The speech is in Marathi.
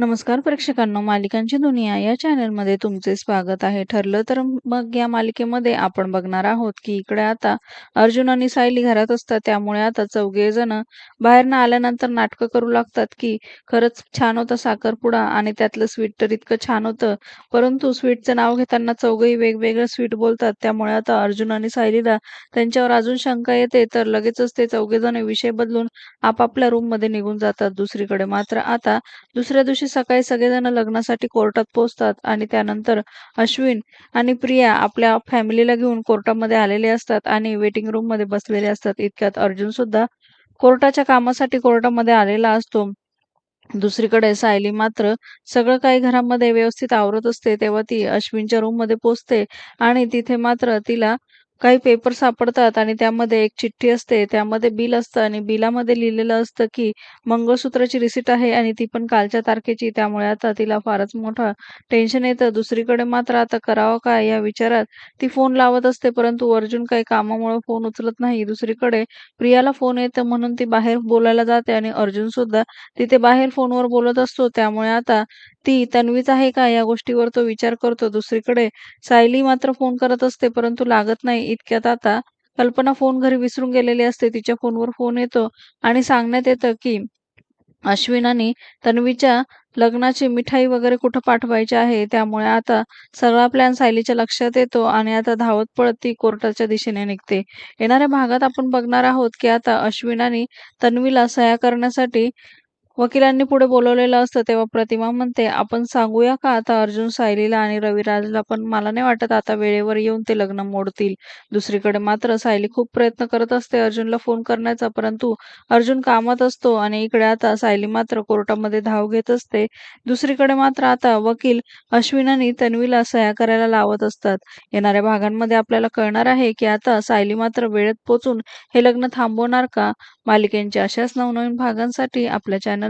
नमस्कार प्रेक्षकांनो, मालिकांची दुनिया या चॅनलमध्ये तुमचे स्वागत आहे. ठरलं तर मग या मालिकेमध्ये आपण बघणार आहोत की इकडे आता अर्जुन आणि सायली घरात असतात. त्यामुळे आता चौघे जण बाहेरनं आल्यानंतर नाटकं करू लागतात की खरंच छान होतं साखरपुडा आणि त्यातलं स्वीट तर इतकं छान होतं. परंतु स्वीटचं नाव घेताना चौघही वेगवेगळं स्वीट बोलतात. त्यामुळे आता अर्जुन आणि सायलीला त्यांच्यावर अजून शंका येते. तर लगेचच ते चौघेजण विषय बदलून आपापल्या रूममध्ये निघून जातात. दुसरीकडे मात्र आता दुसऱ्या दिवशी सकाळी सगळेजण लग्नासाठी कोर्टात पोहोचतात आणि त्यानंतर अश्विन आणि प्रिया आपल्या फॅमिलीला घेऊन कोर्टामध्ये आलेले असतात आणि वेटिंग रूममध्ये बसलेले असतात. इतक्यात अर्जुन सुद्धा कोर्टाच्या कामासाठी कोर्टामध्ये आलेला असतो. दुसरीकडे सायली मात्र सगळं काही घरामध्ये व्यवस्थित आवरत असते तेव्हा ती अश्विनच्या रूममध्ये पोचते आणि तिथे मात्र तिला काही पेपर सापडतात आणि त्यामध्ये एक चिठ्ठी असते. त्यामध्ये बिल असतं आणि बिलामध्ये लिहिलेलं असतं की मंगळसूत्राची रिसिट आहे आणि ती पण कालच्या तारखेची. त्यामुळे आता तिला फारच मोठं टेन्शन येतं. दुसरीकडे मात्र आता करावं काय या विचारात? ती फोन लावत असते परंतु अर्जुन काही कामामुळे फोन उचलत नाही. दुसरीकडे प्रियाला फोन येतं म्हणून ती बाहेर बोलायला जाते आणि अर्जुन सुद्धा तिथे बाहेर फोनवर बोलत असतो. त्यामुळे आता ती तन्वीच आहे का? या गोष्टीवर तो विचार करतो. दुसरीकडे सायली मात्र फोन करत असते परंतु लागत नाही. इतक्यात आता कल्पना फोन घरी विसरून गेलेली असते. तिच्या फोनवर फोन येतो आणि सांगण्यात येतं की अश्विनाने तन्वीच्या लग्नाची मिठाई वगैरे कुठं पाठवायची आहे? त्यामुळे आता सगळा प्लॅन सायलीच्या लक्षात येतो आणि आता धावत पळत ती कोर्टाच्या दिशेने निघते. येणाऱ्या भागात आपण बघणार आहोत की आता अश्विनाने तन्वीला सह्या करण्यासाठी वकिलांनी पुढे बोलवलेलं असतं तेव्हा प्रतिमा म्हणते आपण सांगूया का आता अर्जुन सायलीला आणि रविराजला? पण मला नाही वाटत आता वेळेवर येऊन ते लग्न मोडतील. दुसरीकडे मात्र सायली खूप प्रयत्न करत असते अर्जुनला फोन करण्याचा. परंतु अर्जुन कामात असतो आणि इकडे आता सायली मात्र कोर्टामध्ये धाव घेत असते. दुसरीकडे मात्र आता वकील अश्विन आणि तन्वीला सह्या करायला लावत असतात. येणाऱ्या भागांमध्ये आपल्याला कळणार आहे की आता सायली मात्र वेळेत पोचून हे लग्न थांबवणार का? मालिकेंच्या अशाच नवनवीन भागांसाठी आपल्या चॅनल